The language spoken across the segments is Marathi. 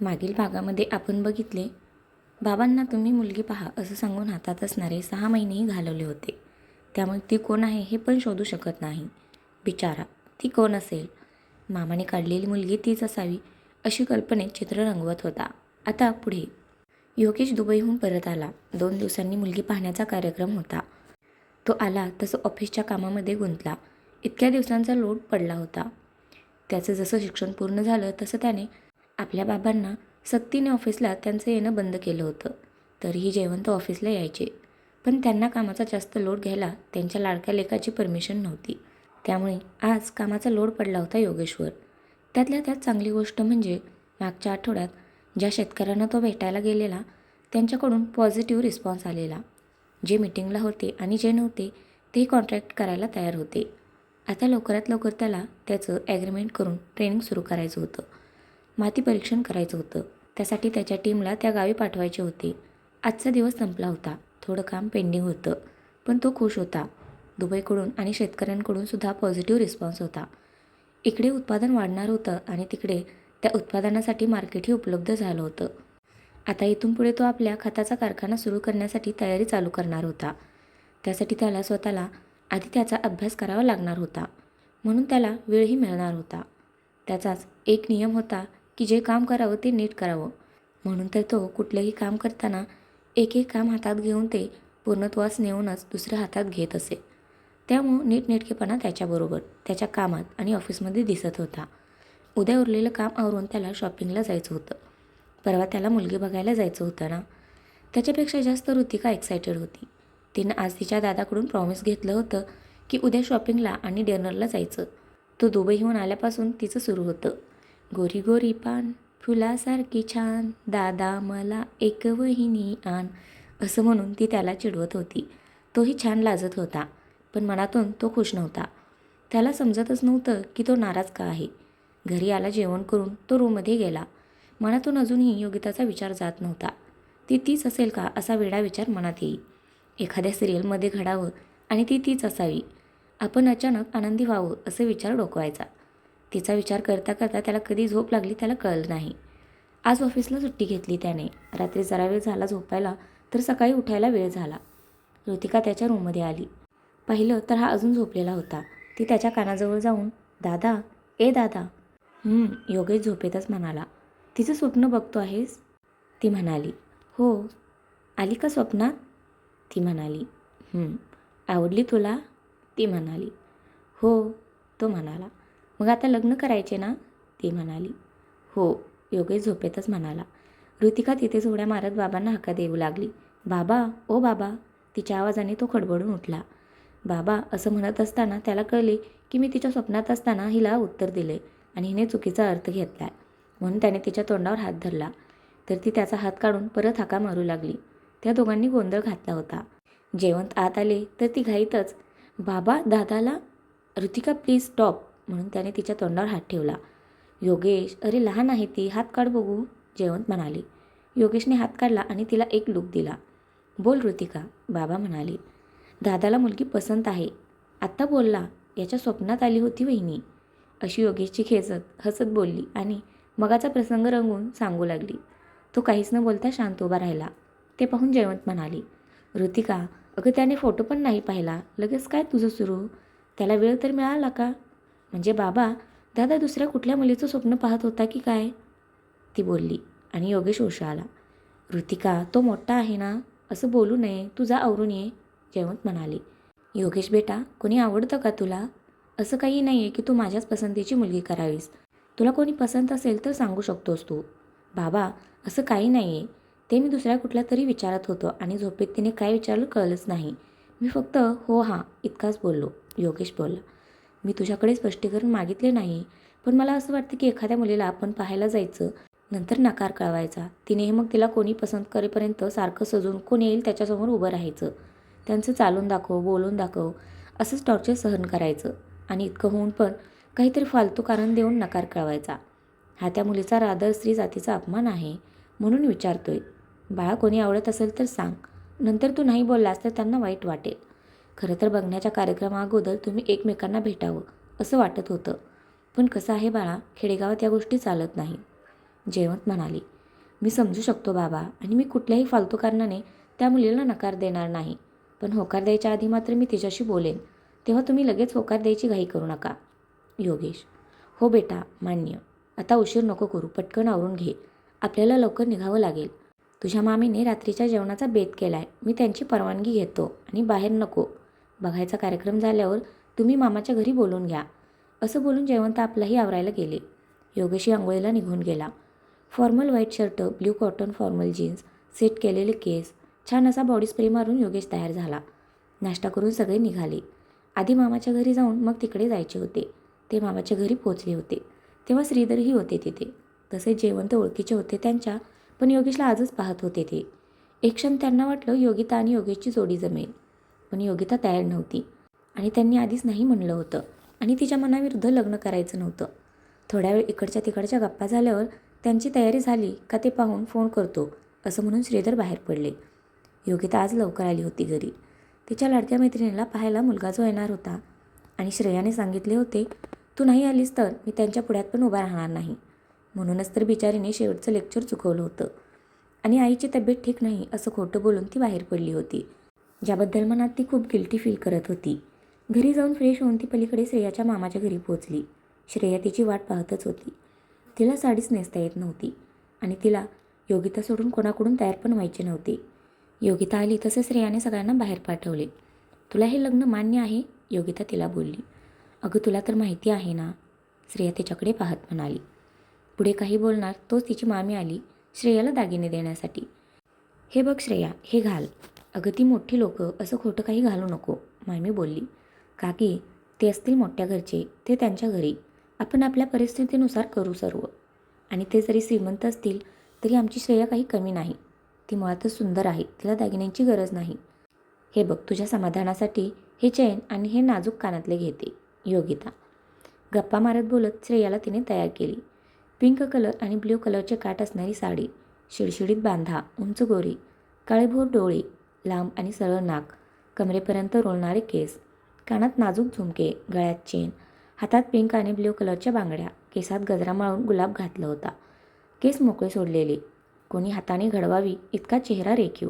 मागील भागामध्ये आपण बघितले बाबांना तुम्ही मुलगी पहा असं सांगून हातात असणारे सहा महिनेही घालवले होते. त्यामुळे ती कोण आहे हे पण शोधू शकत नाही. बिचारा ती कोण असेल? मामाने काढलेली मुलगी तीच असावी अशी कल्पनेत चित्र रंगवत होता. आता पुढे. योगेश दुबईहून परत आला. दोन दिवसांनी मुलगी पाहण्याचा कार्यक्रम होता. तो आला तसं ऑफिसच्या कामामध्ये गुंतला. इतक्या दिवसांचा लोड पडला होता. त्याचं जसं शिक्षण पूर्ण झालं तसं त्याने आपल्या बाबांना सक्तीने ऑफिसला त्यांचं येणं बंद केलं होतं. तरीही जयवंत ऑफिसला यायचे. पण त्यांना कामाचा जास्त लोड घ्यायला त्यांच्या लाडक्या लेखाची परमिशन नव्हती. त्यामुळे आज कामाचा लोड पडला होता योगेश्वर. त्यातल्या त्यात चांगली गोष्ट म्हणजे मागच्या आठवड्यात ज्या शेतकऱ्यांना तो भेटायला गेलेला त्यांच्याकडून पॉझिटिव्ह रिस्पॉन्स आलेला. जे मीटिंगला होते आणि जे नव्हते ते कॉन्ट्रॅक्ट करायला तयार होते. आता लवकरात लवकर त्याला त्याचं ॲग्रीमेंट करून ट्रेनिंग सुरू करायचं होतं. माती परीक्षण करायचं होतं. त्यासाठी त्याच्या टीमला त्या गावी पाठवायचे होते. आजचा दिवस संपला होता. थोडं काम पेंडिंग होतं. पण तो खुश होता. दुबईकडून आणि शेतकऱ्यांकडून सुद्धा पॉझिटिव्ह रिस्पॉन्स होता. इकडे उत्पादन वाढणार होतं आणि तिकडे त्या उत्पादनासाठी मार्केटही उपलब्ध झालं होतं. आता इथून पुढे तो आपल्या खताचा कारखाना सुरू करण्यासाठी तयारी चालू करणार होता. त्यासाठी त्याला स्वतःला आधी त्याचा अभ्यास करावा लागणार होता. म्हणून त्याला वेळही मिळणार होता. त्याचाच एक नियम होता की जे काम करावं ते नीट करावं. म्हणून तर तो कुठलंही काम करताना एक एक काम हातात घेऊन ते पूर्णत्वास नेऊनच दुसऱ्या हातात घेत असे. त्यामुळं नीटनेटकेपणा त्याच्याबरोबर त्याच्या कामात आणि ऑफिसमध्ये दिसत होता. उद्या उरलेलं काम आवरून त्याला शॉपिंगला जायचं होतं. परवा त्याला मुलगी बघायला जायचं होतं ना? त्याच्यापेक्षा जास्त ऋतिका एक्सायटेड होती. तिनं आज तिच्या दादाकडून प्रॉमिस घेतलं होतं की उद्या शॉपिंगला आणि डिनरला जायचं. तो दुबईहून आल्यापासून तिचं सुरू होतं. गोरी गोरी पान फुलासारखी छान दादा मला एक वहिनी आण असं म्हणून ती त्याला चिडवत होती. तोही छान लाजत होता पण मनातून तो खुश नव्हता. त्याला समजतच नव्हतं की तो नाराज का आहे. घरी आला जेवण करून तो रूममध्ये गेला. मनातून अजूनही योगिताचा विचार जात नव्हता. ती तीच असेल का असा वेडा विचार मनात येई. एखाद्या सिरियलमध्ये घडावं आणि ती तीच असावी. आपण अचानक आनंदी व्हावं असे विचार डोकवायचा. तिचा विचार करता करता त्याला कधी झोप लागली त्याला कळलं नाही. आज ऑफिसला सुट्टी घेतली त्याने. रात्री जरा वेळ झाला झोपायला तर सकाळी उठायला वेळ झाला. ऋतिका त्याच्या रूममध्ये आली. पाहिलं तर हा अजून झोपलेला होता. ती त्याच्या कानाजवळ जाऊन दादा ए दादा. योगेश झोपेतच म्हणाला. तिचं स्वप्न बघतो आहेस? ती म्हणाली. हो. आली का स्वप्नात? ती म्हणाली. आवडली तुला? ती म्हणाली. हो तो म्हणाला. मग आता लग्न करायचे ना? ती म्हणाली. हो योगेश झोपेतच म्हणाला. ऋतिका तिथेच उड्या मारत बाबांना हाका देऊ लागली. बाबा ओ बाबा. तिच्या आवाजाने तो खडबडून उठला. बाबा असं म्हणत असताना त्याला कळले की मी तिच्या स्वप्नात असताना हिला उत्तर दिले आणि हिने चुकीचा अर्थ घेतला म्हणून त्याने तिच्या तोंडावर हात धरला. तर ती त्याचा हात काढून परत हाका मारू लागली. त्या दोघांनी गोंधळ घातला होता. जेवंत आत आले तर ती घाईतच बाबा दादाला? Ritika please stop. म्हणून त्याने तिच्या तोंडावर हात ठेवला. योगेश अरे लहान आहे ती हात काढ बघू जेवंत म्हणाले. योगेशने हात काढला आणि तिला एक लुक दिला. बोल ऋतिका बाबा म्हणाले. दादाला मुलगी पसंत आहे. आत्ता बोलला याच्या स्वप्नात आली होती वहिनी. अशी योगेशची खेचत हसत बोलली आणि मगाचा प्रसंग रंगून सांगू लागली. तो काहीच न बोलता शांत उभा राहिला. ते पाहून जयवंत म्हणाली. ऋतिका अगं त्याने फोटो पण नाही पाहिला. लगेच काय तुझं सुरू? त्याला वेळ तर मिळाला का? म्हणजे बाबा दादा दुसऱ्या कुठल्या मुलीचं स्वप्न पाहत होता की काय? ती बोलली आणि योगेश आला ऋतिका तो मोठा आहे ना? असं बोलू नये तू जा आवरून ये जयवंत म्हणाली. योगेश बेटा कोणी आवडतं का तुला? असं काही नाही आहे की तू माझ्याच पसंतीची मुलगी करावीस. तुला कोणी पसंत असेल तर सांगू शकतोस तू. बाबा असं काही नाही आहे ते मी दुसऱ्या कुठल्या तरी विचारत होतो आणि झोपेत तिने काय विचारलं कळलंच नाही. मी फक्त हो हां इतकाच बोललो. योगेश बोलला मी तुझ्याकडे स्पष्टीकरण मागितले नाही. पण मला असं वाटतं की एखाद्या मुलीला आपण पाहायला जायचं नंतर नकार कळवायचा. तिने मग तिला कोणी पसंत करेपर्यंत सारखं सजून कोण येईल त्याच्यासमोर उभं राहायचं. त्यांचं चालून दाखव बोलून दाखव असंच टॉर्चर सहन करायचं. आणि इतकं होऊन पण काहीतरी फालतू कारण देऊन नकार कळवायचा. हा त्या मुलीचा रादर स्त्री जातीचा अपमान आहे म्हणून विचारतोय. बाळा कोणी आवडत असेल तर सांग. नंतर तू नाही बोललास तर त्यांना वाईट वाटेल. खरं तर बघण्याच्या कार्यक्रमाअगोदर तुम्ही एकमेकांना भेटावं असं वाटत होतं. पण कसं आहे बाळा खेडेगावात या गोष्टी चालत नाही. जयवंत म्हणाली मी समजू शकतो बाबा आणि मी कुठल्याही फालतू कारणाने त्या मुलीला नकार देणार नाही. पण होकार द्यायच्या आधी मात्र मी तिच्याशी बोलेन. तेव्हा तुम्ही लगेच होकार द्यायची घाई करू नका. योगेश. हो बेटा मान्य. आता उशीर नको करू पटकन आवरून घे. आपल्याला लवकर निघावं लागेल. तुझ्या मामीने रात्रीच्या जेवणाचा बेत केला आहे मी त्यांची परवानगी घेतो आणि बाहेर नको. बघायचा कार्यक्रम झाल्यावर तुम्ही मामाच्या घरी बोलून घ्या. असं बोलून जयवंत आपलाही आवरायला गेले. योगेशी आंघोळीला निघून गेला. Formal white shirt blue cotton formal jeans set केलेले केस छान असा बॉडी स्प्रे मारून योगेश तयार झाला. नाश्ता करून सगळे निघाले. आधी मामाच्या घरी जाऊन मग तिकडे जायचे होते. ते मामाच्या घरी पोचले होते. तेव्हा श्रीधरही होते तिथे. तसे जयवंत ओळखीचे होते त्यांच्या पण योगेशला आजच पाहत होते ते. एक क्षण त्यांना वाटलं योगिता आणि योगेशची जोडी जमेल. पण योगिता तयार नव्हती. आणि त्यांनी आधीच नाही म्हणलं होतं. आणि तिच्या मनाविरुद्ध लग्न करायचं नव्हतं. थोड्या वेळ इकडच्या तिकडच्या गप्पा झाल्यावर त्यांची तयारी झाली का ते पाहून फोन करतो असं म्हणून श्रीधर बाहेर पडले. योगिता आज लवकर आली होती घरी. तिच्या लाडक्या मैत्रिणीला पाहायला मुलगा जो येणार होता. आणि श्रेयाने सांगितले होते तू नाही आलीस तर मी त्यांच्या पुढ्यात पण उभा राहणार नाही. म्हणूनच तर बिचारीने शेवटचं लेक्चर चुकवलं होतं. आणि आईची तब्येत ठीक नाही असं खोटं बोलून ती बाहेर पडली होती. ज्याबद्दल मनात ती खूप गिल्टी फील करत होती. घरी जाऊन फ्रेश होऊन ती पलीकडे श्रेयाच्या मामाच्या घरी पोहोचली. श्रेया तिची वाट पाहतच होती. तिला साडीच नेसता येत नव्हती आणि तिला योगिता सोडून कोणाकडून तयार पण व्हायचे नव्हते. योगिता आली तसे श्रेयाने सगळ्यांना बाहेर पाठवले. तुला हे लग्न मान्य आहे? योगिता तिला बोलली. अगं तुला तर माहिती आहे ना श्रेया तिच्याकडे पाहत म्हणाली. पुढे काही बोलणार तोच तिची मामी आली श्रेयाला दागिने देण्यासाठी. हे बघ श्रेया हे घाल. अगं ती मोठी लोकं असं खोटं काही घालू नको. मामी बोलली काकी ते असतील मोठ्या घरचे ते त्यांच्या घरी. आपण आपल्या परिस्थितीनुसार करू सर्व. आणि ते जरी श्रीमंत असतील तरी आमची श्रेया काही कमी नाही. ती मुळातच सुंदर आहे तिला दागिन्यांची गरज नाही. हे बघ तुझ्या समाधानासाठी हे चैन आणि हे नाजूक कानातले घेते योगिता. गप्पा मारत बोलत श्रेयाला तिने तयार केली. पिंक कलर आणि ब्ल्यू कलरचे काट असणारी साडी शिडशिडीत बांधा उंच गोरी काळेभोर डोळे लांब आणि सरळ नाक कमरेपर्यंत रोलणारे केस कानात नाजूक झुमके गळ्यात चेन हातात पिंक आणि ब्ल्यू कलरच्या बांगड्या केसात गजरा माळून गुलाब घातला होता. केस मोकळे सोडलेले. कोणी हाताने घडवावी इतका चेहरा रेखीव.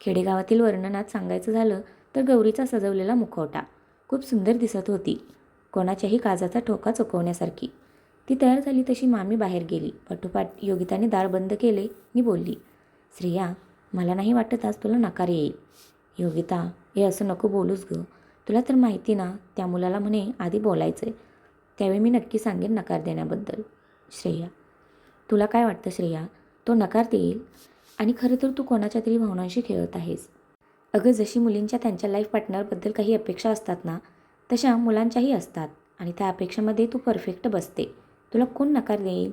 खेडेगावातील वर्णनात सांगायचं झालं तर गौरीचा सजवलेला मुखवटा. खूप सुंदर दिसत होती. कोणाच्याही काजाचा ठोका चुकवण्यासारखी. ती तयार झाली तशी मामी बाहेर गेली. पाठोपाठ योगिताने दार बंद केले. आणि बोलली श्रेया मला नाही वाटत आज तुला नकार येईल. योगिता हे असं नको बोलूच गं. तुला तर माहिती ना त्या मुलाला म्हणे आधी बोलायचं आहे त्यावेळी मी नक्की सांगेन नकार देण्याबद्दल. श्रेया तुला काय वाटतं श्रेया? तो नकार देईल? आणि खरं तर तू कोणाच्या तरी भावनांशी खेळत आहेस? अगं जशी मुलींच्या त्यांच्या लाईफ पार्टनरबद्दल काही अपेक्षा असतात ना तशा मुलांच्याही असतात. आणि त्या अपेक्षेमध्ये तू परफेक्ट बसते. तुला कोण नकार देईल?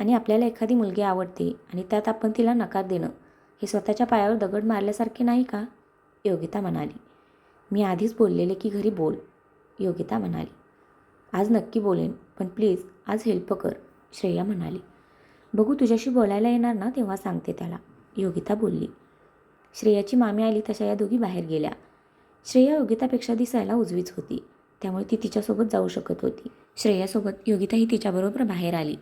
आणि आपल्याला एखादी मुलगी आवडते आणि त्यात आपण तिला नकार देणं हे स्वतःच्या पायावर दगड मारल्यासारखे नाही का? योगिता म्हणाली. मी आधीच बोललेले की घरी बोल योगिता म्हणाली. आज नक्की बोलेन पण प्लीज आज हेल्प कर श्रेया म्हणाली. बघू तुझ्याशी बोलायला येणार ना तेव्हा सांगते त्याला योगिता बोलली. श्रेयाची मामी आली तशा या दोघी बाहेर गेल्या. श्रेया योगितापेक्षा दिसायला उजवीच होती त्यामुळे ती तिच्यासोबत जाऊ शकत होती. श्रेयासोबत योगिताही तिच्याबरोबर बाहेर आली.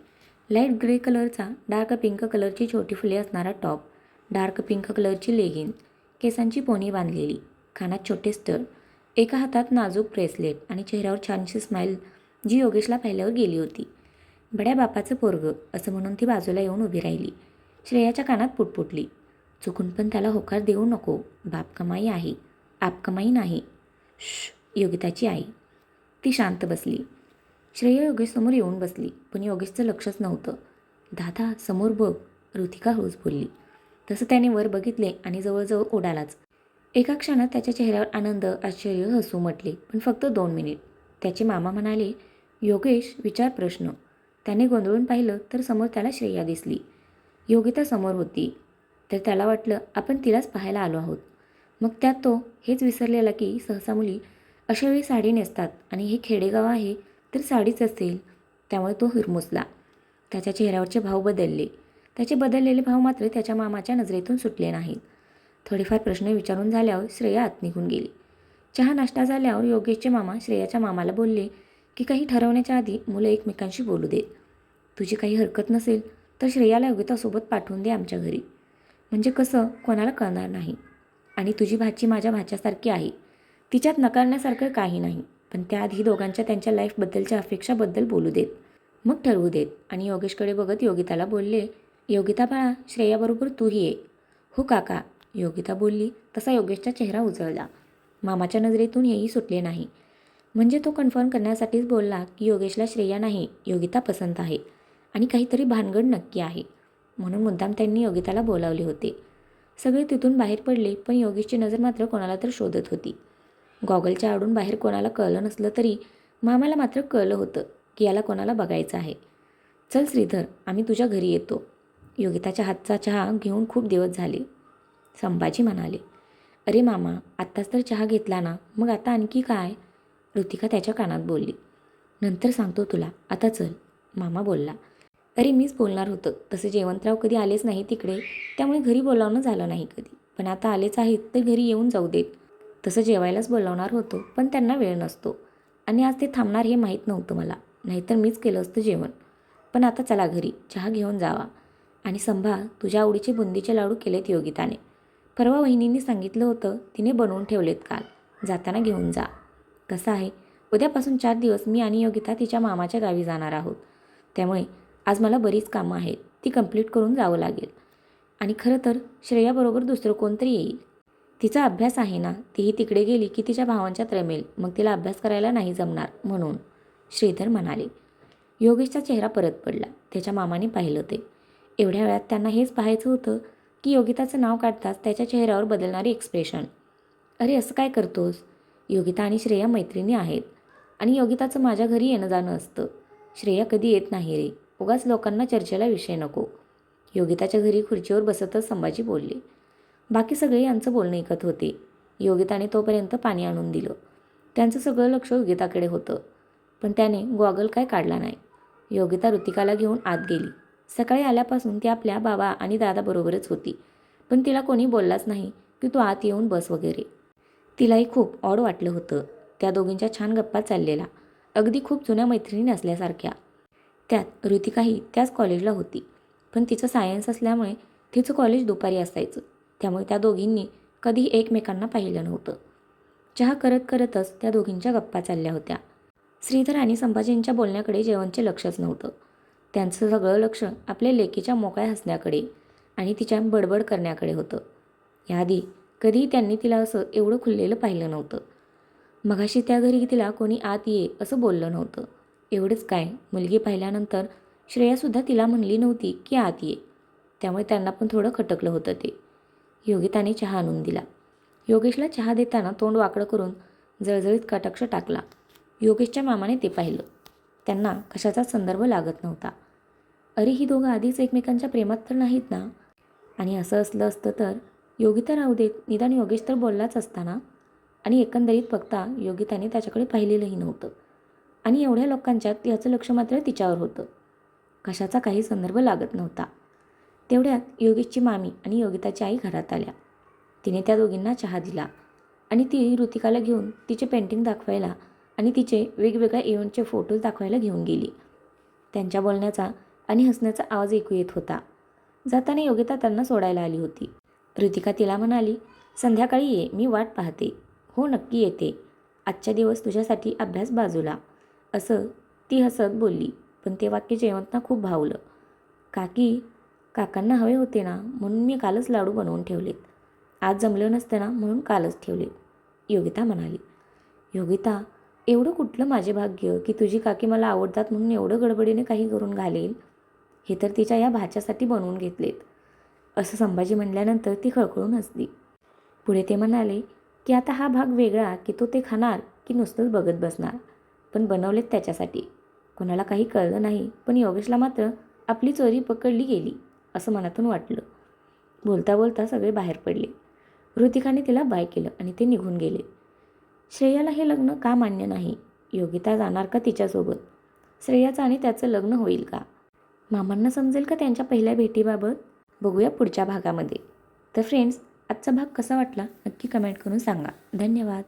लाइट ग्रे कलरचा डार्क पिंक कलरची छोटी फुले असणारा टॉप डार्क पिंक कलरची लेगिन केसांची पोनी बांधलेली कानात छोटे स्तर एका हातात नाजूक ब्रेसलेट आणि चेहऱ्यावर छानशी स्माईल जी योगेशला पाहिल्यावर गेली होती. बड्या बापाचं पोरग असं म्हणून ती बाजूला येऊन उभी राहिली. श्रेयाच्या कानात पुटपुटली चुकून पण त्याला होकार देऊ नको. बाप कमाई आहे. आप कमाई नाही. श योगिताची आई. ती शांत बसली. श्रेया योगेशसमोर येऊन बसली पण योगेशचं लक्षच नव्हतं. दादा समोर बघ. ऋतिका हळूच बोलली. तसं त्याने वर बघितले आणि जवळजवळ उडालाच एका क्षणात त्याच्या चेहऱ्यावर आनंद आश्चर्य हसू म्हटले पण फक्त दोन मिनिट. त्याचे मामा म्हणाले योगेश विचार प्रश्न. त्याने गोंधळून पाहिलं तर समोर त्याला श्रेया दिसली. योगिता समोर होती. तर त्याला वाटलं आपण तिलाच पाहायला आलो आहोत. मग त्यात तो हेच विसरलेला की सहसा मुली अशा वेळी साडी नेसतात आणि हे खेडेगाव आहे तर साडीच असेल. त्यामुळे तो हिरमुसला. त्याच्या चेहऱ्यावरचे भाव बदलले. त्याचे बदललेले भाव मात्र त्याच्या मामाच्या नजरेतून सुटले नाहीत. थोडेफार प्रश्न विचारून झाल्यावर श्रेया आत निघून गेली. चहा नाश्ता झाल्यावर योगेशचे मामा श्रेयाच्या मामाला बोलले की काही ठरवण्याच्या आधी मुलं एकमेकांशी बोलू देत. तुझी काही हरकत नसेल तर श्रेयाला योगितासोबत पाठवून दे आमच्या घरी. म्हणजे कसं? कोणाला कळणार नाही. आणि तुझी भाची माझ्या भाच्यासारखी आहे. तिच्यात नकारण्यासारखं काही नाही. पण त्याआधी दोघांच्या त्यांच्या लाईफबद्दलच्या अपेक्षाबद्दल बोलू देत. मग ठरवू देत. आणि योगेशकडे बघत योगिताला बोलले योगिता बाळा श्रेयाबरोबर तूही ये. हो काका. योगिता बोलली तसा योगेशचा चेहरा उजळला. मामाच्या नजरेतून हेही सुटले नाही. म्हणजे तो कन्फर्म करण्यासाठीच बोलला की योगेशला श्रेया नाही योगिता पसंत आहे. आणि काहीतरी भानगड नक्की आहे. म्हणून मुद्दाम त्यांनी योगिताला बोलावले होते. सगळे तिथून बाहेर पडले पण योगेशची नजर मात्र कोणाला तर शोधत होती. गॉगलच्या आडून बाहेर कोणाला कळलं नसलं तरी मामाला मात्र कळलं होतं की याला कोणाला बघायचं आहे. चल श्रीधर आम्ही तुझ्या घरी येतो. योगिताच्या हातचा चहा घेऊन खूप दिवस झाले. संभाजी म्हणाले अरे मामा आत्ताच तर चहा घेतला ना मग आता आणखी काय? ऋतिका त्याच्या कानात बोलली नंतर सांगतो तुला आता चल. मामा बोलला अरे मीच बोलणार होतं तसे जयवंतराव कधी आलेच नाही तिकडे त्यामुळे घरी बोलावणं झालं नाही कधी. पण आता आलेच आहेत तर घरी येऊन जाऊ देत. तसं जेवायलाच बोलावणार होतो पण त्यांना वेळ नसतो. आणि आज ते थांबणार हे माहीत नव्हतं मला नाहीतर मीच केलं असतं जेवण. पण आता चला घरी चहा घेऊन जावा. आणि संभा तुझ्या आवडीचे बुंदीचे लाडू केलेत योगिताने. परवा वहिनींनी सांगितलं होतं तिने बनवून ठेवलेत काल. जाताना घेऊन जा. कसं आहे? उद्यापासून चार दिवस मी आणि योगिता तिच्या मामाच्या गावी जाणार आहोत. त्यामुळे आज मला बरीच कामं आहेत. ती कंप्लीट करून जावं लागेल. आणि खरं तर श्रेयाबरोबर दुसरं कोणतरी येईल? तिचा अभ्यास आहे ना? तीही तिकडे गेली की तिच्या भावांच्यात रमेल. मग तिला अभ्यास करायला नाही जमणार म्हणून. श्रीधर म्हणाले. योगेशचा चेहरा परत पडला. त्याच्या मामाने पाहिलं ते. एवढ्या वेळात त्यांना हेच पाहायचं होतं की योगिताचं नाव काढताच त्याच्या चेहऱ्यावर बदलणारी एक्सप्रेशन अरे असं काय करतोस? योगिता आणि श्रेया मैत्रिणी आहेत आणि योगिताचं माझ्या घरी येणं जाणं असतं. श्रेया कधी येत नाही रे. उगाच लोकांना चर्चेला विषय नको. योगिताच्या घरी खुर्चीवर बसतच संभाजी बोलले. बाकी सगळे यांचं बोलणं ऐकत होते. योगिताने तोपर्यंत पाणी आणून दिलं. त्यांचं सगळं लक्ष योगिताकडे होतं. पण त्याने गॉगल काय काढला नाही. योगिता ऋतिकाला घेऊन आत गेली. सकाळी आल्यापासून ती आपल्या बाबा आणि दादाबरोबरच होती. पण तिला कोणी बोललाच नाही की तू आत येऊन बस वगैरे. तिलाही खूप ऑड वाटलं होतं. त्या दोघींच्या छान गप्पा चाललेला अगदी खूप जुन्या मैत्रिणी असल्यासारख्या त्यात ऋतिकाही त्याच कॉलेजला होती. पण तिचं सायन्स असल्यामुळे तिचं कॉलेज दुपारी असायचं. त्यामुळे त्या दोघींनी कधी एकमेकांना पाहिलं नव्हतं. चहा करत करतच त्या दोघींच्या गप्पा चालल्या होत्या. श्रीधर आणि संभाजींच्या बोलण्याकडे जेवणचे लक्षच नव्हतं. त्यांचं सगळं लक्ष आपल्या लेकीच्या मोकळ्या हसण्याकडे आणि तिच्या बडबड करण्याकडे होतं. याआधी कधीही त्यांनी तिला असं एवढं खुललेलं पाहिलं नव्हतं. मगाशी त्या घरी तिला कोणी आत ये असं बोललं नव्हतं. एवढंच काय मुलगी पाहिल्यानंतर श्रेयासुद्धा तिला म्हणली नव्हती की आत ये. त्यामुळे त्यांना पण थोडं खटकलं होतं ते. योगिताने चहा आणून दिला. योगेशला चहा देताना तोंड वाकडं करून जळजळीत कटाक्ष टाकला. योगेशच्या मामाने ते पाहिलं. त्यांना कशाचा संदर्भ लागत नव्हता. अरे ही दोघं आधीच एकमेकांच्या प्रेमात तर नाहीत ना? आणि असं असलं असतं तर योगिता राहू देत. निदान योगेश तर बोललाच असताना. आणि एकंदरीत बघता योगिताने त्याच्याकडे पाहिलेलंही नव्हतं. आणि एवढ्या लोकांच्यात याचं लक्ष मात्र तिच्यावर होतं. कशाचा काही संदर्भ लागत नव्हता. तेवढ्यात योगेशची मामी आणि योगिताची आई घरात आल्या. तिने त्या दोघींना चहा दिला. आणि ती ऋतिकाला घेऊन तिचे पेंटिंग दाखवायला आणि तिचे वेगवेगळ्या इव्हेंटचे फोटोज दाखवायला घेऊन गेली. त्यांच्या बोलण्याचा आणि हसण्याचा आवाज ऐकू येत होता. जाताना योगिता त्यांना सोडायला आली होती. ऋतिका तिला म्हणाली संध्याकाळी ये मी वाट पाहते. हो नक्की येते. आजच्या दिवस तुझ्यासाठी अभ्यास बाजूला. असं ती हसत बोलली पण ते वाक्य जयवंतना खूप भावलं. काकी काकांना हवे होते ना म्हणून मी कालच लाडू बनवून ठेवलेत. आज जमलं नसतं ना म्हणून कालच ठेवले योगिता म्हणाली योगिता एवढं कुठलं माझे भाग्य की तुझी काकी मला आवडतात म्हणून एवढं गडबडीने काही करून घालेल? हे तर तिच्या या भाच्यासाठी बनवून घेतलेत. असं संभाजी म्हणल्यानंतर ती खळखळून हसली. पुढे ते म्हणाले की आता हा भाग वेगळा की तो ते खाणार की नुसतंच बघत बसणार. पण बनवलेत त्याच्यासाठी. कोणाला काही कळलं नाही पण योगेशला मात्र आपली चोरी पकडली गेली असं मनातून वाटलं. बोलता बोलता सगळे बाहेर पडले. ऋतिकाने तिला बाय केलं आणि ते निघून गेले. श्रेयाला हे लग्न का मान्य नाही? योगिता जाणार का तिच्यासोबत? श्रेयाचं आणि त्याचं लग्न होईल का? मामांना समजेल का त्यांच्या पहिल्या भेटीबाबत? बघूया पुढच्या भागामध्ये. तर फ्रेंड्स आजचा भाग कसा वाटला? नक्की कमेंट करून सांगा. धन्यवाद.